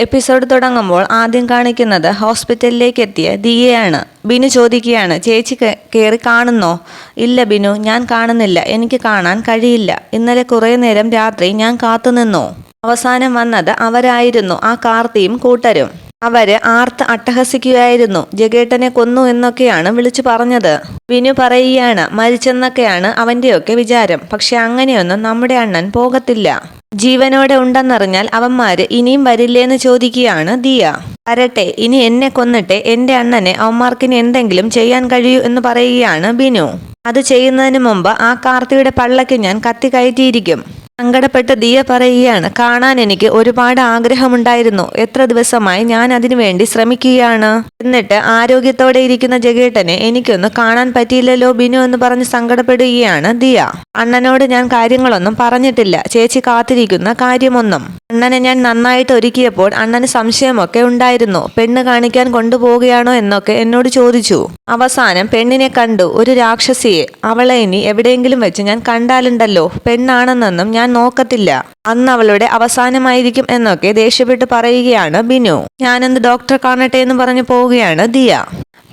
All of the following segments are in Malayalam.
എപ്പിസോഡ് തുടങ്ങുമ്പോൾ ആദ്യം കാണിക്കുന്നത് ഹോസ്പിറ്റലിലേക്ക് എത്തിയ ദിയയാണ്. ബിനു ചോദിക്കുകയാണ് ചേച്ചി കയറി കാണുന്നോ? ഇല്ല ബിനു ഞാൻ കാണുന്നില്ല. എനിക്ക് കാണാൻ കഴിയില്ല. ഇന്നലെ കുറേ നേരം രാത്രി ഞാൻ കാത്തുനിന്നു അവസാനം വന്നത് അവരായിരുന്നു. ആ കാർത്തിയും കൂട്ടരും. അവർ ആർത്ത് അട്ടഹസിക്കുകയായിരുന്നു. ജഗേട്ടനെ കൊന്നു എന്നൊക്കെയാണ് വിളിച്ചു പറഞ്ഞത്. വിനു പറയുകയാണ് മരിച്ചെന്നൊക്കെയാണ് അവന്റെയൊക്കെ വിചാരം. പക്ഷെ അങ്ങനെയൊന്നും നമ്മുടെ അണ്ണൻ പോകത്തില്ല. ജീവനോടെ ഉണ്ടെന്നറിഞ്ഞാൽ അവന്മാര് ഇനിയും വരില്ലേന്ന് ചോദിക്കുകയാണ് ദിയ. വരട്ടെ ഇനി എന്നെ കൊന്നിട്ട് എന്റെ അണ്ണനെ അവന്മാർക്കിന് എന്തെങ്കിലും ചെയ്യാൻ കഴിയൂ എന്ന് പറയുകയാണ് ബിനു. അത് ചെയ്യുന്നതിന് മുമ്പ് ആ കാർത്തിയുടെ പള്ളക്ക് ഞാൻ കത്തി കയറ്റിയിരിക്കും. സങ്കടപ്പെട്ട് ദിയ പറയുകയാണ് കാണാൻ എനിക്ക് ഒരുപാട് ആഗ്രഹമുണ്ടായിരുന്നു. എത്ര ദിവസമായി ഞാൻ അതിനു വേണ്ടി ശ്രമിക്കുകയാണ്. എന്നിട്ട് ആരോഗ്യത്തോടെ ഇരിക്കുന്ന ജഗേട്ടനെ എനിക്കൊന്ന് കാണാൻ പറ്റിയില്ലല്ലോ ബിനു എന്ന് പറഞ്ഞ് സങ്കടപ്പെടുകയാണ് ദിയ. അണ്ണനോട് ഞാൻ കാര്യങ്ങളൊന്നും പറഞ്ഞിട്ടില്ല. ചേച്ചി കാത്തിരിക്കുന്ന കാര്യമൊന്നും. അണ്ണനെ ഞാൻ നന്നായിട്ട് ഒരുക്കിയപ്പോൾ അണ്ണന് സംശയമൊക്കെ ഉണ്ടായിരുന്നു. പെണ്ണ് കാണിക്കാൻ കൊണ്ടുപോവുകയാണോ എന്നൊക്കെ എന്നോട് ചോദിച്ചു. അവസാനം പെണ്ണിനെ കണ്ടു. ഒരു രാക്ഷസിയെ. അവളെ ഇനി എവിടെയെങ്കിലും വെച്ച് ഞാൻ കണ്ടാലുണ്ടല്ലോ. പെണ്ണാണെന്നൊന്നും ഞാൻ നോക്കത്തില്ല. അന്ന് അവളുടെ അവസാനമായിരിക്കും എന്നൊക്കെ ദേഷ്യപ്പെട്ട് പറയുകയാണ് ബിനു. ഞാനെന്ത് ഡോക്ടറെ കാണട്ടെ എന്ന് പറഞ്ഞു പോവുകയാണ് ദിയ.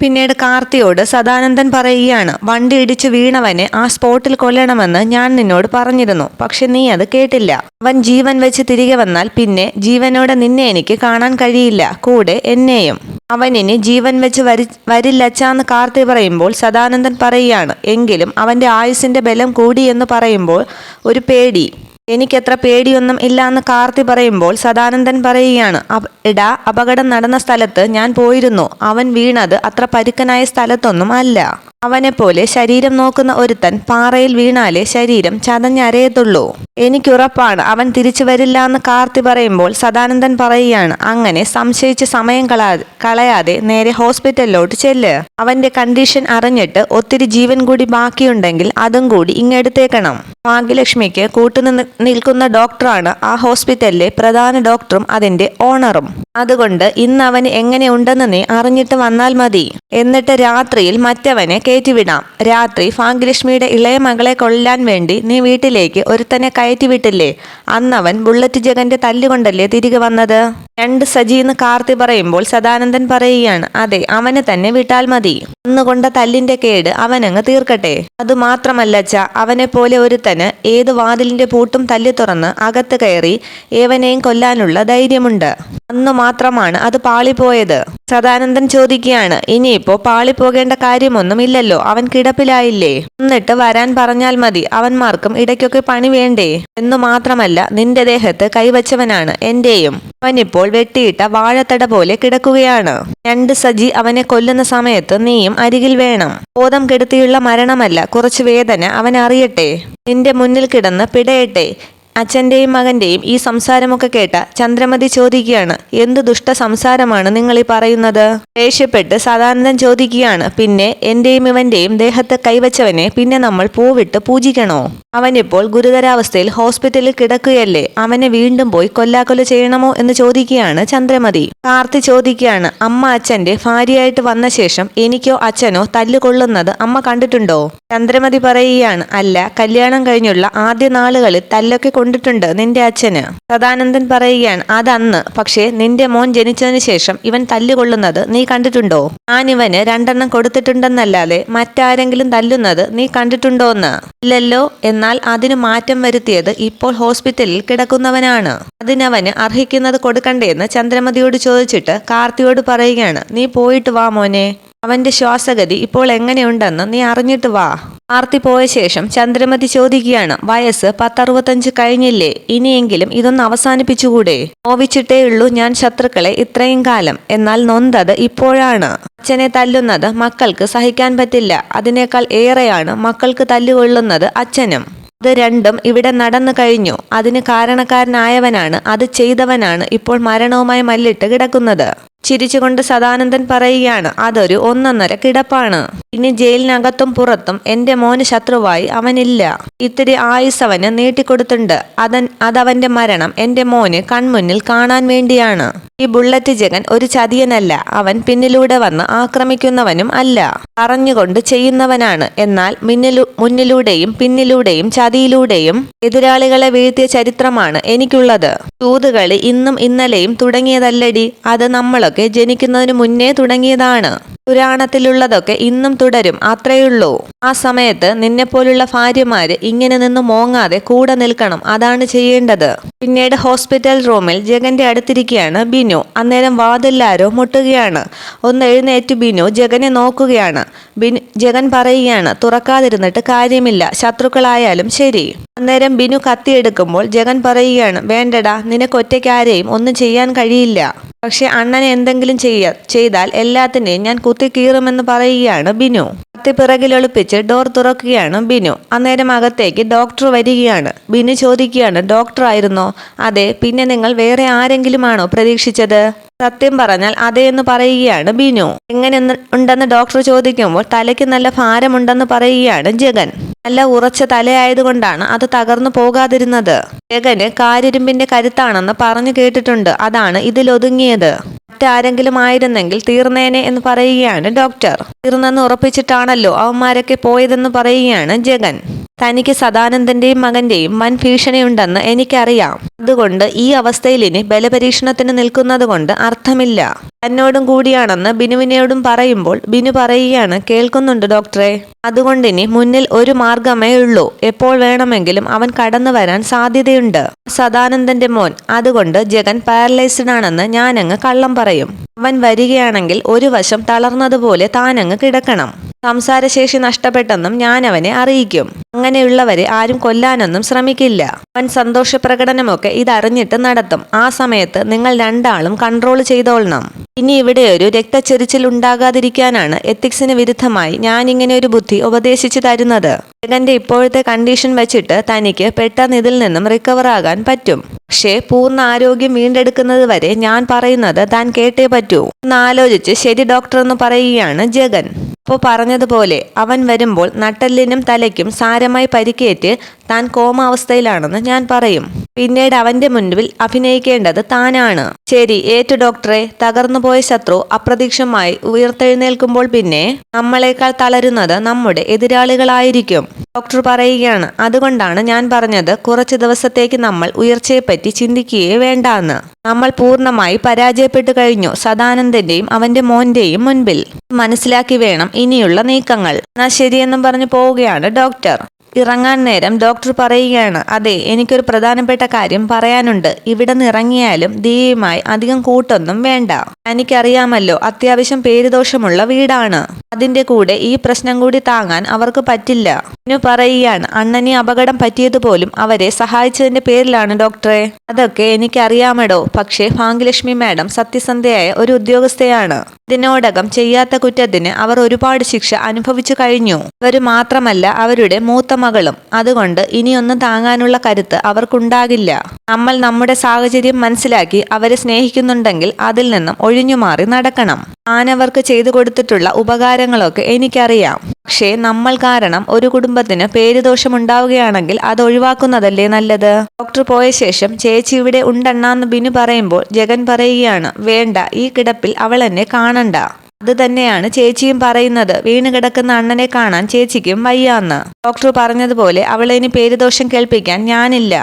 പിന്നീട് കാർത്തിയോട് സദാനന്ദൻ പറയുകയാണ് വണ്ടി ഇടിച്ച് വീണവനെ ആ സ്പോട്ടിൽ കൊല്ലണമെന്ന് ഞാൻ നിന്നോട് പറഞ്ഞിരുന്നു. പക്ഷെ നീ അത് കേട്ടില്ല. അവൻ ജീവൻ വെച്ച് തിരികെ വന്നാൽ പിന്നെ ജീവനോടെ നിന്നെ എനിക്ക് കാണാൻ കഴിയില്ല. കൂടെ എന്നെയും. അവൻ ഇനി ജീവൻ വെച്ച് വരി വരില്ലച്ചാന്ന് കാർത്തി പറയുമ്പോൾ സദാനന്ദൻ പറയുകയാണ് എങ്കിലും അവന്റെ ആയുസിന്റെ ബലം കൂടി എന്ന് പറയുമ്പോൾ ഒരു പേടി. എനിക്കത്ര പേടിയൊന്നും ഇല്ലാന്ന് കാർത്തി പറയുമ്പോൾ സദാനന്ദൻ പറയുകയാണ് "അപ- എടാ അപകടം നടന്ന സ്ഥലത്ത് ഞാൻ പോയിരുന്നു. അവൻ വീണത് അത്ര പരുക്കനായ സ്ഥലത്തൊന്നും അല്ല. അവനെപ്പോലെ ശരീരം നോക്കുന്ന ഒരുത്തൻ പാറയിൽ വീണാലേ ശരീരം ചതഞ്ഞരയത്തുള്ളൂ. എനിക്കുറപ്പാണ് അവൻ തിരിച്ചു വരില്ല എന്ന് കാർത്തി പറയുമ്പോൾ സദാനന്ദൻ പറയുകയാണ് അങ്ങനെ സംശയിച്ച് സമയം കളാ കളയാതെ നേരെ ഹോസ്പിറ്റലിലോട്ട് ചെല്ല്. അവന്റെ കണ്ടീഷൻ അറിഞ്ഞിട്ട് ഒത്തിരി ജീവൻ കൂടി ബാക്കിയുണ്ടെങ്കിൽ അതും കൂടി ഇങ്ങെടുത്തേക്കണം. ഭാഗ്യലക്ഷ്മിക്ക് കൂട്ടുനിന്ന് നിൽക്കുന്ന ഡോക്ടറാണ് ആ ഹോസ്പിറ്റലിലെ പ്രധാന ഡോക്ടറും അതിന്റെ ഓണറും. അതുകൊണ്ട് ഇന്ന് അവന് എങ്ങനെയുണ്ടെന്ന് നീ അറിഞ്ഞിട്ട് വന്നാൽ മതി. എന്നിട്ട് രാത്രിയിൽ മറ്റവനെ കയറ്റിവിടാം. രാത്രി ഭാഗ്യലക്ഷ്മിയുടെ ഇളയ മകളെ കൊല്ലാൻ വേണ്ടി നീ വീട്ടിലേക്ക് ഒരുത്തനെ കയറ്റിവിട്ടില്ലേ? അന്നവൻ ബുള്ളറ്റ് ജഗന്റെ തല്ലുകൊണ്ടല്ലേ തിരികെ വന്നത്? രണ്ട് സജീന്ന് കാർത്തി പറയുമ്പോൾ സദാനന്ദൻ പറയുകയാണ് അതെ അവനെ തന്നെ വിട്ടാൽ മതി. അന്നുകൊണ്ട തല്ലിന്റെ കേട് അവനങ്ങ് തീർക്കട്ടെ. അത് മാത്രമല്ല അച്ഛ അവനെ പോലെ ഒരുത്തന് ഏത് വാതിലിന്റെ പൂട്ടും തല്ലി തുറന്ന് അകത്ത് കയറി ഏവനെയും കൊല്ലാനുള്ള ധൈര്യമുണ്ട്. അന്നു മാത്രമാണ് അത് പാളിപ്പോയത്. സദാനന്ദൻ ചോദിക്കുകയാണ് ഇനിയിപ്പോ പാളിപ്പോകേണ്ട കാര്യമൊന്നുമില്ലല്ലോ അവൻ കിടപ്പിലായില്ലേ? എന്നിട്ട് വരാൻ പറഞ്ഞാൽ മതി അവന്മാർക്കും ഇടയ്ക്കൊക്കെ പണി വേണ്ടേ? എന്നു മാത്രമല്ല നിന്റെ ദേഹത്ത് കൈവച്ചവനാണ് എന്റെയും. അവനിപ്പോൾ വെട്ടിയിട്ട വാഴത്തട പോലെ കിടക്കുകയാണ്. രണ്ട് സജി അവനെ കൊല്ലുന്ന സമയത്ത് നീയും അരികിൽ വേണം. ബോധം കെടുത്തിയുള്ള മരണമല്ല കുറച്ച് വേദന അവൻ അറിയട്ടെ നിന്റെ മുന്നിൽ കിടന്ന് പിടയട്ടെ. അച്ഛന്റെയും മകന്റെയും ഈ സംസാരമൊക്കെ കേട്ട ചന്ദ്രമതി ചോദിക്കുകയാണ് എന്ത് ദുഷ്ട സംസാരമാണ് നിങ്ങൾ ഈ പറയുന്നത്? ദേഷ്യപ്പെട്ട് സദാനന്ദൻ ചോദിക്കുകയാണ് പിന്നെ എന്റെയും ഇവന്റെയും ദേഹത്ത് കൈവച്ചവനെ പിന്നെ നമ്മൾ പൂവിട്ട് പൂജിക്കണോ? അവനിപ്പോൾ ഗുരുതരാവസ്ഥയിൽ ഹോസ്പിറ്റലിൽ കിടക്കുകയല്ലേ അവനെ വീണ്ടും പോയി കൊല്ലാക്കൊല ചെയ്യണമോ എന്ന് ചോദിക്കുകയാണ് ചന്ദ്രമതി. കാർത്തി ചോദിക്കുകയാണ് അമ്മ അച്ഛന്റെ ഭാര്യയായിട്ട് വന്ന ശേഷം എനിക്കോ അച്ഛനോ തല്ലുകൊള്ളുന്നത് അമ്മ കണ്ടിട്ടുണ്ടോ? ചന്ദ്രമതി പറയുകയാണ് അല്ല കല്യാണം കഴിഞ്ഞുള്ള ആദ്യ നാളുകളിൽ തല്ലൊക്കെ കൊണ്ടിട്ടുണ്ട് നിന്റെ അച്ഛന്. സദാനന്ദൻ പറയുകയാണ് അതന്ന്. പക്ഷേ നിന്റെ മോൻ ജനിച്ചതിന് ശേഷം ഇവൻ തല്ലുകൊള്ളുന്നത് നീ കണ്ടിട്ടുണ്ടോ? ഞാൻ ഇവന് രണ്ടെണ്ണം കൊടുത്തിട്ടുണ്ടെന്നല്ലാതെ മറ്റാരെങ്കിലും തല്ലുന്നത് നീ കണ്ടിട്ടുണ്ടോന്ന്? ഇല്ലല്ലോ എന്നാൽ അതിന് മാറ്റം വരുത്തിയത് ഇപ്പോൾ ഹോസ്പിറ്റലിൽ കിടക്കുന്നവനാണ്. അതിനവന് അർഹിക്കുന്നത് കൊടുക്കണ്ടേന്ന് ചന്ദ്രമതിയോട് ചോദിച്ചിട്ട് കാർത്തിയോട് പറയുകയാണ് നീ പോയിട്ട് വാ മോനെ. അവന്റെ ശ്വാസഗതി ഇപ്പോൾ എങ്ങനെയുണ്ടെന്ന് നീ അറിഞ്ഞിട്ട് വാ. ആർത്തി പോയ ശേഷം ചന്ദ്രമതി ചോദിക്കുകയാണ് വയസ്സ് പത്തറുപത്തഞ്ച് കഴിഞ്ഞില്ലേ? ഇനിയെങ്കിലും ഇതൊന്ന് അവസാനിപ്പിച്ചുകൂടെ? നോവിച്ചിട്ടേ ഉള്ളൂ ഞാൻ ശത്രുക്കളെ ഇത്രയും കാലം. എന്നാൽ നൊന്തത് ഇപ്പോഴാണ്. അച്ഛനെ തല്ലുന്നത് മക്കൾക്ക് സഹിക്കാൻ പറ്റില്ല. അതിനേക്കാൾ ഏറെയാണ് മക്കൾക്ക് തല്ലുകൊള്ളുന്നത് അച്ഛനും. അത് രണ്ടും ഇവിടെ നടന്നു കഴിഞ്ഞു. അതിന് കാരണക്കാരനായവനാണ് അത് ചെയ്തവനാണ് ഇപ്പോൾ മരണവുമായി മല്ലിട്ട് കിടക്കുന്നത്. ചിരിച്ചുകൊണ്ട് സദാനന്ദൻ പറയുകയാണ് അതൊരു ഒന്നൊന്നര കിടപ്പാണ്. ഇനി ജയിലിനകത്തും പുറത്തും എന്റെ മോന് ശത്രുവായി അവനില്ല. ഇത്തിരി ആയുസ് അവന് നീട്ടിക്കൊടുത്തുണ്ട് അതൻ അതവന്റെ മരണം എന്റെ മോന് കൺമുന്നിൽ കാണാൻ വേണ്ടിയാണ്. ഈ ബുള്ളറ്റ് ജഗൻ ഒരു ചതിയനല്ല. അവൻ പിന്നിലൂടെ വന്ന് ആക്രമിക്കുന്നവനും അല്ല. പറഞ്ഞുകൊണ്ട് ചെയ്യുന്നവനാണ്. എന്നാൽ മിന്നിലു മുന്നിലൂടെയും പിന്നിലൂടെയും ചതിയിലൂടെയും എതിരാളികളെ വീഴ്ത്തിയ ചരിത്രമാണ് എനിക്കുള്ളത്. ചൂതുകളി ഇന്നും ഇന്നലെയും തുടങ്ങിയതല്ലടി. അത് നമ്മളൊക്കെ ജനിക്കുന്നതിന് മുന്നേ തുടങ്ങിയതാണ്. പുരാണത്തിലുള്ളതൊക്കെ ഇന്നും തുടരും അത്രയുള്ളൂ. ആ സമയത്ത് നിന്നെപ്പോലുള്ള ഭാര്യമാര് ഇങ്ങനെ നിന്ന് മോങ്ങാതെ കൂടെ നിൽക്കണം അതാണ് ചെയ്യേണ്ടത്. പിന്നീട് ഹോസ്പിറ്റൽ റൂമിൽ ജഗന്റെ അടുത്തിരിക്കുകയാണ് ബിനു. അന്നേരം വാതില്ലാരോ മുട്ടുകയാണ്. ഒന്ന് എഴുന്നേറ്റ് ബിനു ജഗനെ നോക്കുകയാണ്. ബിനു ജഗൻ പറയുകയാണ് തുറക്കാതിരുന്നിട്ട് കാര്യമില്ല ശത്രുക്കളായാലും ശരി. അന്നേരം ബിനു കത്തിയെടുക്കുമ്പോൾ ജഗൻ പറയുകയാണ് വേണ്ടടാ നിനക്ക് ഒറ്റയ്ക്കാരെയും ഒന്നും ചെയ്യാൻ കഴിയില്ല. പക്ഷെ അണ്ണനെ എന്തെങ്കിലും ചെയ്യ ചെയ്താൽ എല്ലാത്തിനെയും ഞാൻ കുത്തി കുത്തിക്കീറുമെന്ന് പറയുകയാണ് ബിനു. കത്തി പിറകിലൊളിപ്പിച്ച് ഡോർ തുറക്കുകയാണ് ബിനു. അന്നേരം അകത്തേക്ക് ഡോക്ടർ വരികയാണ്. ബിനു ചോദിക്കുകയാണ് ഡോക്ടർ ആയിരുന്നോ അതെ പിന്നെ നിങ്ങൾ വേറെ ആരെങ്കിലുമാണോ പ്രതീക്ഷിച്ചത്? സത്യം പറഞ്ഞാൽ അതേ എന്ന് പറയുകയാണ് ബിനു. എങ്ങനെ ഉണ്ടെന്ന് ഡോക്ടർ ചോദിക്കുമ്പോൾ തലയ്ക്ക് നല്ല ഭാരമുണ്ടെന്ന് പറയുകയാണ് ജഗൻ. നല്ല ഉറച്ച തലയായതുകൊണ്ടാണ് അത് തകർന്നു പോകാതിരുന്നത്. ജഗന് കാരിരുമ്പിന്റെ കരുത്താണെന്ന് പറഞ്ഞു കേട്ടിട്ടുണ്ട്. അതാണ് ഇതിലൊതുങ്ങിയത് മറ്റാരെങ്കിലും ആയിരുന്നെങ്കിൽ തീർന്നേനെ എന്ന് പറയുകയാണ് ഡോക്ടർ തീർന്നെന്ന് ഉറപ്പിച്ചിട്ടാണല്ലോ അവന്മാരൊക്കെ പോയതെന്ന് പറയുകയാണ് ജഗൻ. തനിക്ക് സദാനന്ദന്റെയും മകന്റെയും വൻ ഭീഷണിയുണ്ടെന്ന് എനിക്കറിയാം. അതുകൊണ്ട് ഈ അവസ്ഥയിൽ ഇനി ബലപരീക്ഷണത്തിന് നിൽക്കുന്നത് കൊണ്ട് അർത്ഥമില്ല. തന്നോടും കൂടിയാണെന്ന് ബിനുവിനോടും പറയുമ്പോൾ ബിനു പറയുകയാണ് കേൾക്കുന്നുണ്ട് ഡോക്ടറെ. അതുകൊണ്ട് ഇനി മുന്നിൽ ഒരു മാർഗമേ ഉള്ളൂ. എപ്പോൾ വേണമെങ്കിലും അവൻ കടന്നു വരാൻ സാധ്യതയുണ്ട്. സദാനന്ദന്റെ മോൻ അതുകൊണ്ട് ജഗൻ പാരലൈസ്ഡ് ആണെന്ന് ഞാനങ്ങ് കള്ളം പറയും. അവൻ വരികയാണെങ്കിൽ ഒരു വശം തളർന്നതുപോലെ താനങ്ങ് കിടക്കണം. സംസാരശേഷി നഷ്ടപ്പെട്ടെന്നും ഞാൻ അവനെ അറിയിക്കും. അങ്ങനെയുള്ളവരെ ആരും കൊല്ലാനൊന്നും ശ്രമിക്കില്ല. അവൻ സന്തോഷ പ്രകടനമൊക്കെ ഇതറിഞ്ഞിട്ട് നടത്തും. ആ സമയത്ത് നിങ്ങൾ രണ്ടാളും കൺട്രോൾ ചെയ്തോളണം. ഇനി ഇവിടെ ഒരു രക്തച്ചെരിച്ചിൽ ഉണ്ടാകാതിരിക്കാനാണ് എത്തിക്സിന് വിരുദ്ധമായി ഞാൻ ഇങ്ങനെ ഒരു ബുദ്ധി ഉപദേശിച്ചു തരുന്നത്. ജഗന്റെ ഇപ്പോഴത്തെ കണ്ടീഷൻ വെച്ചിട്ട് തനിക്ക് പെട്ടെന്ന് ഇതിൽ നിന്നും റിക്കവർ ആകാൻ പറ്റും. പക്ഷേ പൂർണ ആരോഗ്യം വീണ്ടെടുക്കുന്നത് വരെ ഞാൻ പറയുന്നത് താൻ കേട്ടേ പറ്റൂ. എന്നാലോചിച്ച് ശരി ഡോക്ടർ എന്ന് പറയുകയാണ് ജഗൻ. അപ്പോൾ പറഞ്ഞതുപോലെ അവൻ വരുമ്പോൾ നട്ടെല്ലിനും തലയ്ക്കും സാരമായി പരിക്കേറ്റ് താൻ കോമാവസ്ഥയിലാണെന്ന് ഞാൻ പറയും. പിന്നീട് അവന്റെ മുൻപിൽ അഭിനയിക്കേണ്ടത് താനാണ്. ശരി ഏറ്റു ഡോക്ടറെ? തകർന്നുപോയ ശത്രു അപ്രതീക്ഷമായി ഉയർത്തെഴുന്നേൽക്കുമ്പോൾ പിന്നെ നമ്മളെക്കാൾ തളരുന്നത് നമ്മുടെ എതിരാളികളായിരിക്കും. ഡോക്ടർ പറയുകയാണ്. അതുകൊണ്ടാണ് ഞാൻ പറഞ്ഞത് കുറച്ച് ദിവസത്തേക്ക് നമ്മൾ ഉയർച്ചയെപ്പറ്റി ചിന്തിക്കുകയേ വേണ്ടാന്ന്. നമ്മൾ പൂർണമായി പരാജയപ്പെട്ടു കഴിഞ്ഞു സദാനന്ദന്റെയും അവന്റെ മോന്റെയും മുൻപിൽ. മനസ്സിലാക്കി വേണം ഇനിയുള്ള നീക്കങ്ങൾ. എന്നാ ശരിയെന്നും പറഞ്ഞു പോവുകയാണ് ഡോക്ടർ. ഇറങ്ങാൻ നേരം ഡോക്ടർ പറയുകയാണ് അതെ എനിക്കൊരു പ്രധാനപ്പെട്ട കാര്യം പറയാനുണ്ട്. ഇവിടെ നിന്ന് ഇറങ്ങിയാലും ദിയയുമായി അധികം കൂട്ടൊന്നും വേണ്ട. എനിക്കറിയാമല്ലോ അത്യാവശ്യം പേരുദോഷമുള്ള വീടാണ്. അതിന്റെ കൂടെ ഈ പ്രശ്നം കൂടി താങ്ങാൻ അവർക്ക് പറ്റില്ല. എന്നു പറയുകയാണ് അണ്ണനെ അപകടം പറ്റിയതുപോലും അവരെ സഹായിച്ചതിന്റെ പേരിലാണ് ഡോക്ടറെ. അതൊക്കെ എനിക്കറിയാമടോ. പക്ഷേ ഭാഗ്യലക്ഷ്മി മാഡം സത്യസന്ധയായ ഒരു ഉദ്യോഗസ്ഥയാണ്. ഇതിനോടകം ചെയ്യാത്ത കുറ്റത്തിന് അവർ ഒരുപാട് ശിക്ഷ അനുഭവിച്ചു കഴിഞ്ഞു. അവർ മാത്രമല്ല അവരുടെ മൂത്ത മകളും. അതുകൊണ്ട് ഇനിയൊന്നും താങ്ങാനുള്ള കരുത്ത് അവർക്കുണ്ടാകില്ല. നമ്മൾ നമ്മുടെ സാഹചര്യം മനസ്സിലാക്കി അവരെ സ്നേഹിക്കുന്നുണ്ടെങ്കിൽ അതിൽ നിന്നും ഒഴിഞ്ഞുമാറി നടക്കണം. ആനവർക്ക് ചെയ്തു കൊടുത്തിട്ടുള്ള ഉപകാരങ്ങളൊക്കെ എനിക്കറിയാം. പക്ഷേ നമ്മൾ കാരണം ഒരു കുടുംബത്തിന് പേരുദോഷമുണ്ടാവുകയാണെങ്കിൽ അത് ഒഴിവാക്കുന്നതല്ലേ നല്ലത്? ഡോക്ടർ പോയ ശേഷം ചേച്ചി ഇവിടെ ഉണ്ടെണ്ണാന്ന് ബിനു പറയുമ്പോൾ ജഗൻ പറയുകയാണ് വേണ്ട ഈ കിടപ്പിൽ അവൾ എന്നെ കാണണ്ട. അത് തന്നെയാണ് ചേച്ചിയും പറയുന്നത്. വീണ് കിടക്കുന്ന അണ്ണനെ കാണാൻ ചേച്ചിക്കും വയ്യാന്ന്. ഡോക്ടർ പറഞ്ഞതുപോലെ അവളെ ഇനി പേരുദോഷം കേൾപ്പിക്കാൻ ഞാനില്ല.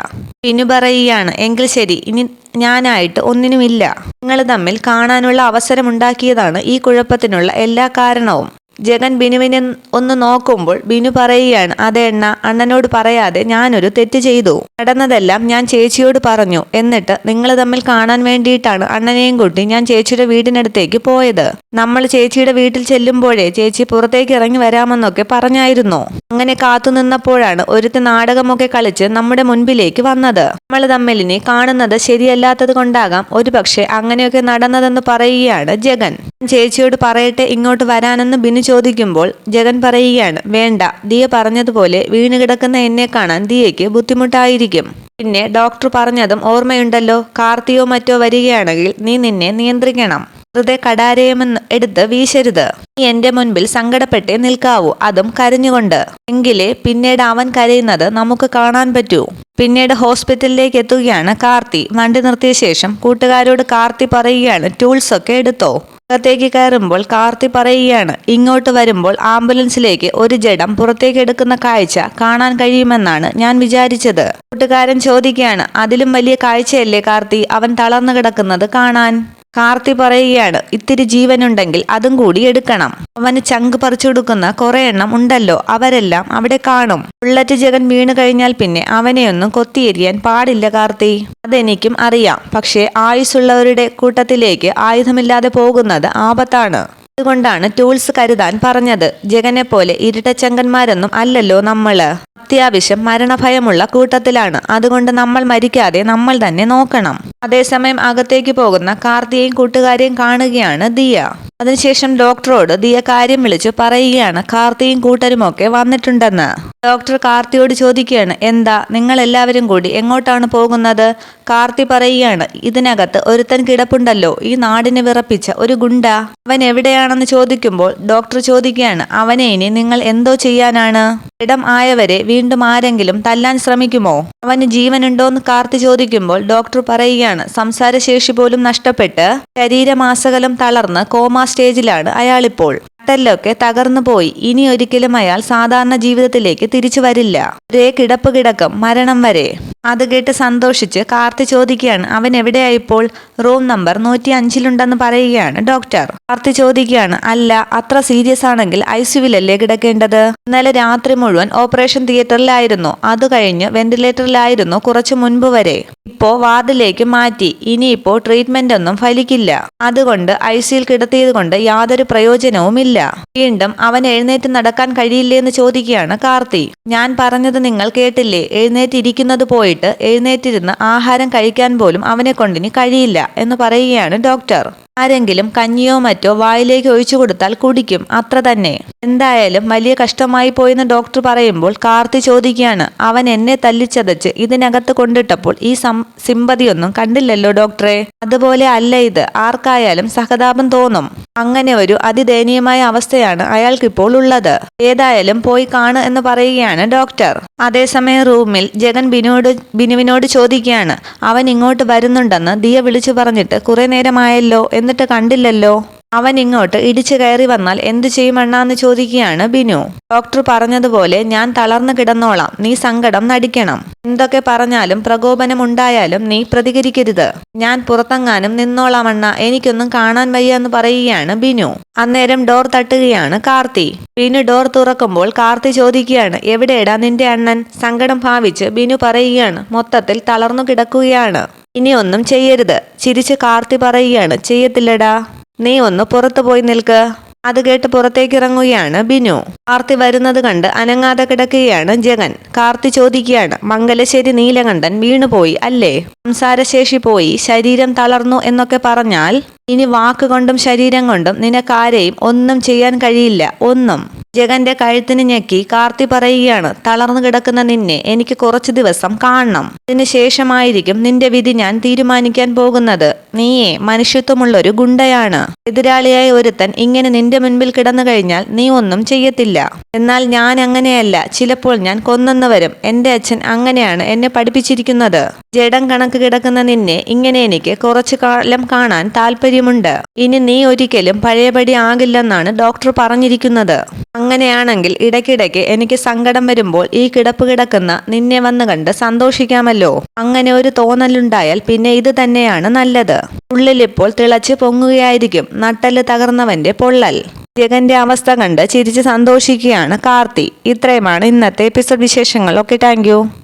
പിന്നു പറയുകയാണ് എങ്കിൽ ശരി ഇനി ഞാനായിട്ട് ഒന്നിനുമില്ല. നിങ്ങൾ തമ്മിൽ കാണാനുള്ള അവസരമുണ്ടാക്കിയതാണ് ഈ കുഴപ്പത്തിനുള്ള എല്ലാ കാരണവും. ജഗൻ ബിനുവിനെ ഒന്ന് നോക്കുമ്പോൾ ബിനു പറയുകയാണ് അതെണ്ണ അണ്ണനോട് പറയാതെ ഞാനൊരു തെറ്റ് ചെയ്തു. നടന്നതെല്ലാം ഞാൻ ചേച്ചിയോട് പറഞ്ഞു. എന്നിട്ട് നിങ്ങൾ തമ്മിൽ കാണാൻ വേണ്ടിയിട്ടാണ് അണ്ണനെയും കൂട്ടി ഞാൻ ചേച്ചിയുടെ വീടിനടുത്തേക്ക് പോയത്. നമ്മൾ ചേച്ചിയുടെ വീട്ടിൽ ചെല്ലുമ്പോഴേ ചേച്ചി പുറത്തേക്ക് ഇറങ്ങി വരാമെന്നൊക്കെ പറഞ്ഞായിരുന്നു. അങ്ങനെ കാത്തു നിന്നപ്പോഴാണ് ഒരുത്തി നാടകമൊക്കെ കളിച്ച് നമ്മുടെ മുൻപിലേക്ക് വന്നത്. നമ്മൾ തമ്മിലിനെ കാണുന്നത് ശരിയല്ലാത്തത് കൊണ്ടാകാം. ഒരുപക്ഷെ അങ്ങനെയൊക്കെ നടന്നതെന്ന് പറയുകയാണ് ജഗൻ. ചേച്ചിയോട് പറയട്ടെ ഇങ്ങോട്ട് വരാനെന്ന് ബിനു ചോദിക്കുമ്പോൾ ജഗൻ പറയുകയാണ് വേണ്ട ദിയ പറഞ്ഞതുപോലെ വീണ് കിടക്കുന്ന എന്നെ കാണാൻ ദിയയ്ക്ക് ബുദ്ധിമുട്ടായിരിക്കും. പിന്നെ ഡോക്ടർ പറഞ്ഞതും ഓർമ്മയുണ്ടല്ലോ കാർത്തിയോ മറ്റോ വരികയാണെങ്കിൽ നീ നിന്നെ നിയന്ത്രിക്കണം. വെറുതെ കടാരയമെന്ന് എടുത്ത് വീശരുത്. നീ എന്റെ മുൻപിൽ സങ്കടപ്പെട്ടേ നിൽക്കാവൂ അതും കരഞ്ഞുകൊണ്ട്. എങ്കിലേ പിന്നീട് അവൻ കരയുന്നത് നമുക്ക് കാണാൻ പറ്റൂ. പിന്നീട് ഹോസ്പിറ്റലിലേക്ക് എത്തുകയാണ് കാർത്തി. വണ്ടി നിർത്തിയ ശേഷം കൂട്ടുകാരോട് കാർത്തി പറയുകയാണ് ടൂൾസ് ഒക്കെ എടുത്തോ? അകത്തേക്ക് കയറുമ്പോൾ കാർത്തി പറയുകയാണ് ഇങ്ങോട്ട് വരുമ്പോൾ ആംബുലൻസിലേക്ക് ഒരു ജഡം പുറത്തേക്ക് എടുക്കുന്ന കാഴ്ച കാണാൻ കഴിയുമെന്നാണ് ഞാൻ വിചാരിച്ചത്. കൂട്ടുകാരൻ ചോദിക്കുകയാണ് അതിലും വലിയ കാഴ്ചയല്ലേ കാർത്തി അവൻ തളർന്നു കിടക്കുന്നത് കാണാൻ? കാർത്തി പറയുകയാണ് ഇത്തിരി ജീവനുണ്ടെങ്കിൽ അതും കൂടി എടുക്കണം. അവന് ചങ്ക് പറിച്ചെടുക്കുന്ന കുറെ എണ്ണം ഉണ്ടല്ലോ അവരെല്ലാം അവിടെ കാണും. ബുള്ളറ്റ് ജഗൻ വീണു കഴിഞ്ഞാൽ പിന്നെ അവനെയൊന്നും കൊത്തിയെരിയാൻ പാടില്ല കാർത്തി. അതെനിക്കും അറിയാം. പക്ഷേ ആയുസ്സുള്ളവരുടെ കൂട്ടത്തിലേക്ക് ആയുധമില്ലാതെ പോകുന്നത് ആപത്താണ്. അതുകൊണ്ടാണ് ടൂൾസ് കരുതാൻ പറഞ്ഞത്. ജഗനെ പോലെ ഇരുട്ടച്ചങ്കന്മാരൊന്നും അല്ലല്ലോ നമ്മൾ. അത്യാവശ്യം മരണഭയമുള്ള കൂട്ടത്തിലാണ്. അതുകൊണ്ട് നമ്മൾ മരിക്കാതെ നമ്മൾ തന്നെ നോക്കണം. അതേസമയം അകത്തേക്ക് പോകുന്ന കാർത്തിയെയും കൂട്ടുകാരെയും കാണുകയാണ് ദിയ. അതിനുശേഷം ഡോക്ടറോട് ദിയ കാര്യം വിളിച്ചു പറയുകയാണ് കാർത്തിയും കൂട്ടരുമൊക്കെ വന്നിട്ടുണ്ടെന്ന്. ഡോക്ടർ കാർത്തിയോട് ചോദിക്കുകയാണ് എന്താ നിങ്ങൾ എല്ലാവരും കൂടി എങ്ങോട്ടാണ് പോകുന്നത്? കാർത്തി പറയുകയാണ് ഇതിനകത്ത് ഒരുത്തൻ കിടപ്പുണ്ടല്ലോ ഈ നാടിനെ വിറപ്പിച്ച ഒരു ഗുണ്ട. അവൻ എവിടെയാണെന്ന് ചോദിക്കുമ്പോൾ ഡോക്ടർ ചോദിക്കുകയാണ് അവനെ ഇനി നിങ്ങൾ എന്തോ ചെയ്യാനാണ്? ഇടം ആയവരെ വീണ്ടും ആരെങ്കിലും തല്ലാൻ ശ്രമിക്കുമോ? അവന് ജീവനുണ്ടോന്ന് കാർത്തി ചോദിക്കുമ്പോൾ ഡോക്ടർ പറയുകയാണ് സംസാരശേഷി പോലും നഷ്ടപ്പെട്ട് ശരീരമാസകലം തളർന്ന് കോമാ സ്റ്റേജിലാണ് അയാളിപ്പോൾ. നട്ടെല്ലൊക്കെ തകർന്നു പോയി. ഇനി ഒരിക്കലും അയാൾ സാധാരണ ജീവിതത്തിലേക്ക് തിരിച്ചു വരില്ല. ഒരേ കിടപ്പ് കിടക്കം മരണം വരെ. അത് കേട്ട് സന്തോഷിച്ച് കാർത്തി ചോദിക്കുകയാണ് അവൻ എവിടെയായിപ്പോൾ റൂം നമ്പർ നൂറ്റി അഞ്ചിലുണ്ടെന്ന് പറയുകയാണ് ഡോക്ടർ. കാർത്തി ചോദിക്കുകയാണ് അല്ല അത്ര സീരിയസ് ആണെങ്കിൽ ഐ സിയുവിലല്ലേ കിടക്കേണ്ടത്? ഇന്നലെ രാത്രി മുഴുവൻ ഓപ്പറേഷൻ തിയേറ്ററിലായിരുന്നു. അത് കഴിഞ്ഞ് വെന്റിലേറ്ററിലായിരുന്നു കുറച്ചു മുൻപ് വരെ. ഇപ്പോ വാർഡിലേക്ക് മാറ്റി. ഇനിയിപ്പോ ട്രീറ്റ്മെന്റ് ഒന്നും ഫലിക്കില്ല. അതുകൊണ്ട് ഐ സിയിൽ കിടത്തിയത് കൊണ്ട് യാതൊരു പ്രയോജനവുമില്ല. വീണ്ടും അവൻ എഴുന്നേറ്റ് നടക്കാൻ കഴിയില്ലേ എന്ന് ചോദിക്കുകയാണ് കാർത്തി. ഞാൻ പറഞ്ഞത് നിങ്ങൾ കേട്ടില്ലേ? എഴുന്നേറ്റിരിക്കുന്നത് പോയിട്ട് എഴുന്നേറ്റിരുന്ന് ആഹാരം കഴിക്കാൻ പോലും അവനെ കൊണ്ടിനി കഴിയില്ല എന്ന് പറയുകയാണ് ഡോക്ടർ. ആരെങ്കിലും കഞ്ഞിയോ മറ്റോ വായിലേക്ക് ഒഴിച്ചു കൊടുത്താൽ കുടിക്കും. അത്ര തന്നെ. എന്തായാലും വലിയ കഷ്ടമായി പോയെന്ന് ഡോക്ടർ പറയുമ്പോൾ കാർത്തി ചോദിക്കുകയാണ് അവൻ എന്നെ തല്ലിച്ചതച്ച് ഇതിനകത്ത് കൊണ്ടിട്ടപ്പോൾ ഈ സം സിമ്പതിയൊന്നും കണ്ടില്ലല്ലോ ഡോക്ടറെ? അതുപോലെ അല്ല ഇത്. ആർക്കായാലും സഹതാപം തോന്നും. അങ്ങനെ ഒരു അതിദയനീയമായ അവസ്ഥയാണ് അയാൾക്കിപ്പോൾ ഉള്ളത്. ഏതായാലും പോയി കാണു എന്ന് പറയുകയാണ് ഡോക്ടർ. അതേസമയം റൂമിൽ ജഗൻ ബിനുവോട് ബിനുവിനോട് ചോദിക്കുകയാണ് അവൻ ഇങ്ങോട്ട് വരുന്നുണ്ടെന്ന് ദിയ വിളിച്ചു പറഞ്ഞിട്ട് കുറെ നേരമായല്ലോ എന്നിട്ട് കണ്ടില്ലല്ലോ? അവൻ ഇങ്ങോട്ട് ഇടിച്ചു കയറി വന്നാൽ എന്തു ചെയ്യുമെണ്ണാന്ന് ചോദിക്കുകയാണ് ബിനു. ഡോക്ടർ പറഞ്ഞതുപോലെ ഞാൻ തളർന്നു കിടന്നോളാം. നീ സങ്കടം നടിക്കണം. എന്തൊക്കെ പറഞ്ഞാലും പ്രകോപനം ഉണ്ടായാലും നീ പ്രതികരിക്കരുത്. ഞാൻ പുറത്തങ്ങാനും നിന്നോളാം അണ്ണ. എനിക്കൊന്നും കാണാൻ വയ്യ എന്ന് പറയുകയാണ് ബിനു. അന്നേരം ഡോർ തട്ടുകയാണ് കാർത്തി. ബിനു ഡോർ തുറക്കുമ്പോൾ കാർത്തി ചോദിക്കുകയാണ് എവിടെയടാ നിന്റെ അണ്ണൻ? സങ്കടം ഭാവിച്ച് ബിനു പറയുകയാണ് മൊത്തത്തിൽ തളർന്നു കിടക്കുകയാണ്. ഇനി ഒന്നും ചെയ്യരുത്. ചിരിച്ച് കാർത്തി പറയുകയാണ്. ചെയ്യത്തില്ലടാ. നീ ഒന്ന് പുറത്തു പോയി നിൽക്ക്. അത് കേട്ട് പുറത്തേക്ക് ഇറങ്ങുകയാണ് ബിനു. കാർത്തി വരുന്നത് കണ്ട് അനങ്ങാതെ കിടക്കുകയാണ് ജഗൻ. കാർത്തി ചോദിക്കുകയാണ് മംഗലശ്ശേരി നീലകണ്ഠൻ വീണുപോയി അല്ലേ? സംസാരശേഷി പോയി. ശരീരം തളർന്നു എന്നൊക്കെ പറഞ്ഞാൽ ഇനി വാക്കുകൊണ്ടും ശരീരം കൊണ്ടും നിനക്കാരെയും ഒന്നും ചെയ്യാൻ കഴിയില്ല. ഒന്നും. ജഗന്റെ കഴുത്തിന് ഞെക്കി കാർത്തി പറയുകയാണ് തളർന്നു കിടക്കുന്ന നിന്നെ എനിക്ക് കുറച്ചു ദിവസം കാണണം. അതിന് ശേഷമായിരിക്കും നിന്റെ വിധി ഞാൻ തീരുമാനിക്കാൻ പോകുന്നത്. നീയെ മനുഷ്യത്വമുള്ളൊരു ഗുണ്ടയാണ്. എതിരാളിയായ ഒരുത്തൻ ഇങ്ങനെ നിന്റെ മുൻപിൽ കിടന്നു കഴിഞ്ഞാൽ നീ ഒന്നും ചെയ്യത്തില്ല. എന്നാൽ ഞാൻ അങ്ങനെയല്ല. ചിലപ്പോൾ ഞാൻ കൊന്നെന്ന് വരും. എന്റെ അച്ഛൻ അങ്ങനെയാണ് എന്നെ പഠിപ്പിച്ചിരിക്കുന്നത്. ജഡം കണക്ക് കിടക്കുന്ന നിന്നെ ഇങ്ങനെ എനിക്ക് കുറച്ചു കാലം കാണാൻ താല്പര്യമുണ്ട് ഇനി നീ ഒരിക്കലും പഴയപടി ആകില്ലെന്നാണ് ഡോക്ടർ പറഞ്ഞിരിക്കുന്നത്. അങ്ങനെയാണെങ്കിൽ ഇടയ്ക്കിടയ്ക്ക് എനിക്ക് സങ്കടം വരുമ്പോൾ ഈ കിടപ്പ് കിടക്കുന്ന നിന്നെ വന്ന് കണ്ട് സന്തോഷിക്കാമല്ലോ. അങ്ങനെ ഒരു തോന്നലുണ്ടായാൽ പിന്നെ ഇത് തന്നെയാണ് നല്ലത്. ഉള്ളിലിപ്പോൾ തിളച്ച് പൊങ്ങുകയായിരിക്കും. നട്ടൽ തകർന്നവന്റെ പൊള്ളൽ. ജഗന്റെ അവസ്ഥ കണ്ട് ചിരിച്ച് സന്തോഷിക്കുകയാണ് കാർത്തി. ഇത്രയുമാണ് ഇന്നത്തെ എപ്പിസോഡ് വിശേഷങ്ങൾ. Okay thank